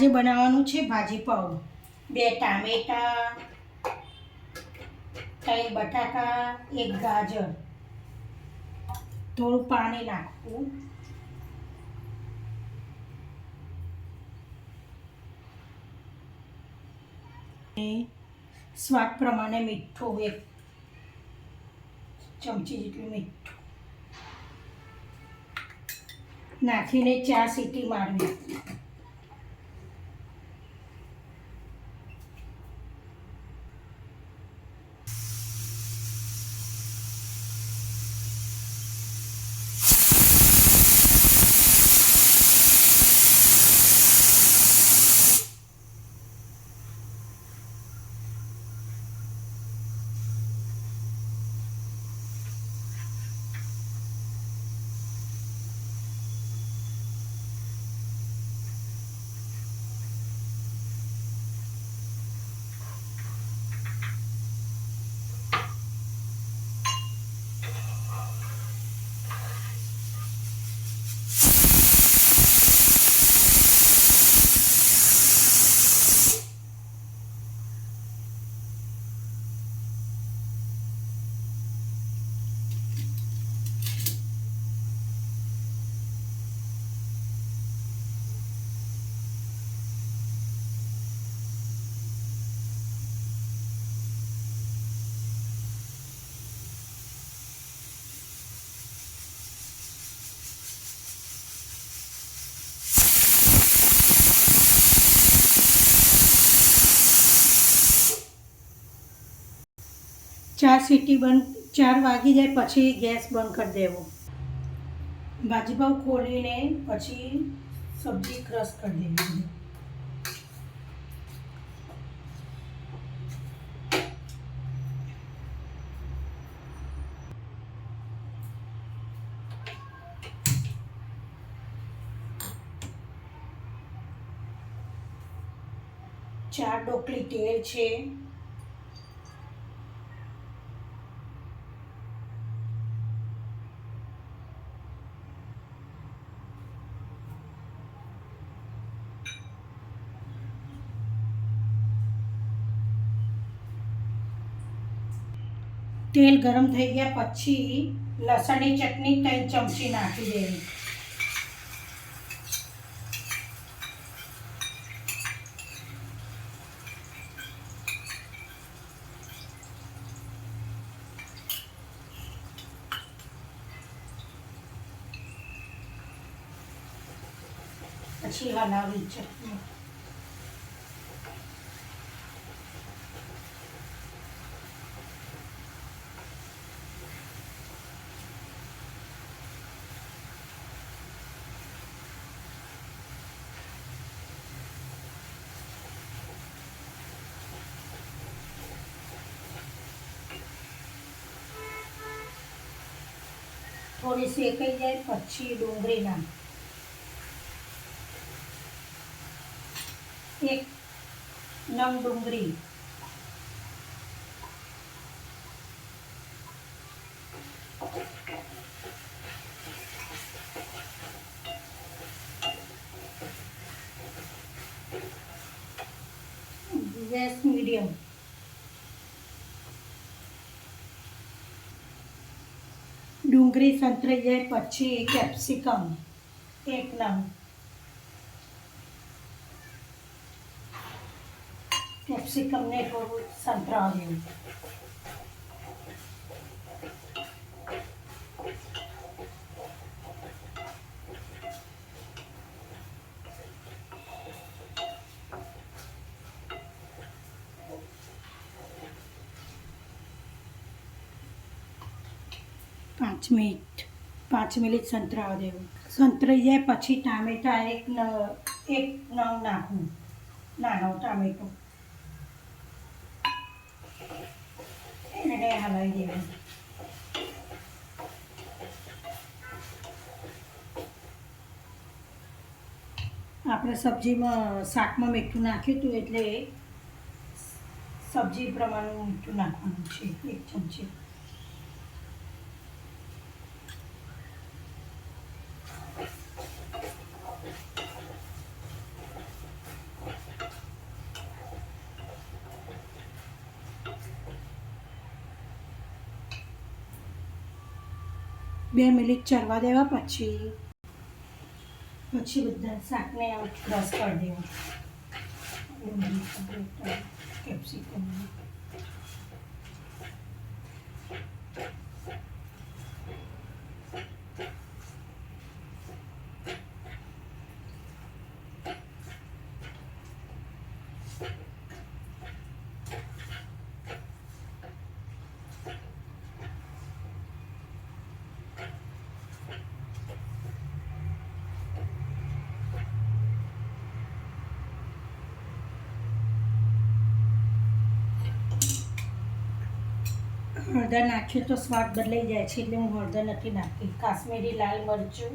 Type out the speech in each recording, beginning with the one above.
આજે બનાવવાનું છે, ભાજી પાઉં બે ટામેટા, ત્રણ બટાકા, એક ગાજર. થોડું પાણી નાખવું. સ્વાદ પ્રમાણે મીઠું, એક ચમચી જેટલું મીઠું. નાખીને ચાર સીટી મારવી. ચાર સીટી બંધ, ચાર વાગી જાય પછી ગેસ બંધ કરી દેવો. ભાજી ખોલીને પછી સબ્જી ક્રશ કરી દેવી ચાર ડોકલી તેલ છે. તેલ ગરમ થઈ ગયા પછી લસણની ચટણી ત્રણ ચમચી નાખી દેવી. પછી હલાવી ચટણી. થોડી શેકાઈ જાય પછી ડુંગળી નાખ એક નંગ ડુંગળી ગેસ મીડિયમ ડુંગળી સંતરાઈ જાય પછી કેપ્સિકમ એક નંગ. કેપ્સિકમને થોડું સંતરાવા પાંચ મિનિટ. પાંચ મિનિટ સંતરાવા દેવું. સંતરાઈ જાય પછી ટામેટા એક ન, એક નવ નાખવું નાનો ટામેટો. એને હલાવી દેવું આપણે સબ્જીમાં શાકમાં મીઠું નાખ્યું હતું એટલે સબ્જી પ્રમાણનું મીઠું નાખવાનું છે. એક ચમચી. બે મિનિટ ચરવા દેવા પછી. પછી બધા શાકને ક્રશ કરી દેવા. કેપ્સિકમ હળદર નાખ્યું તો સ્વાદ બદલાઈ જાય છે એટલે હું હળદર નથી નાખતી. કાશ્મીરી લાલ મરચું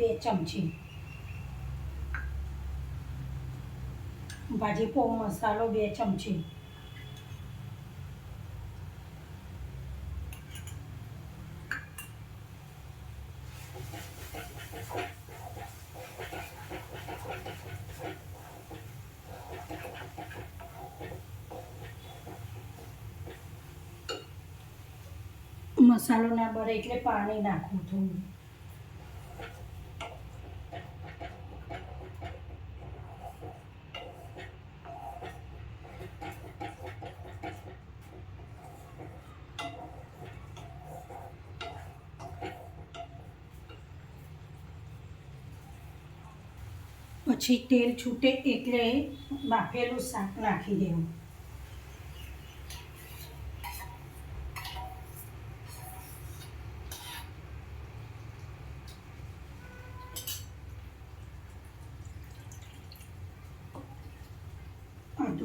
બે ચમચી. ભાજી પોવ મસાલો બે ચમચી. મસાલો ના બળે એટલે પાણી નાખવું થોડું. પછી તેલ છૂટે એટલે બાફેલું શાક નાખી દેવું.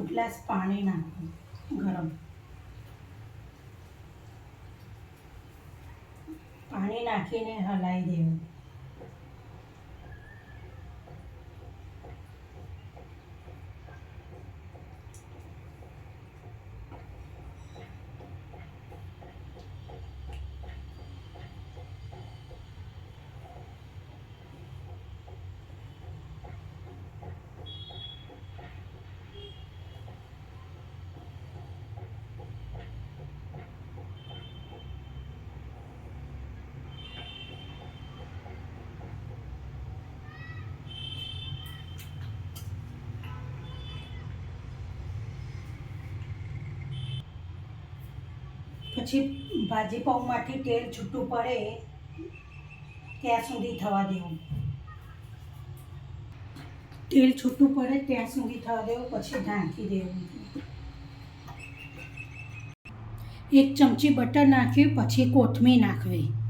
ગ્લાસ પાણી નાખવું ગરમ. પાણી નાખીને હલાવી દેવું. પછી ભાજી પાઉંમાંથી તેલ છૂટું પડે, ત્યાં સુધી થવા દેવું. તેલ છૂટું પડે, ત્યાં સુધી થવા દેવું, પછી ઢાંકી દેવું. એક ચમચી બટર નાખ્યું, પછી કોથમીર નાખવી.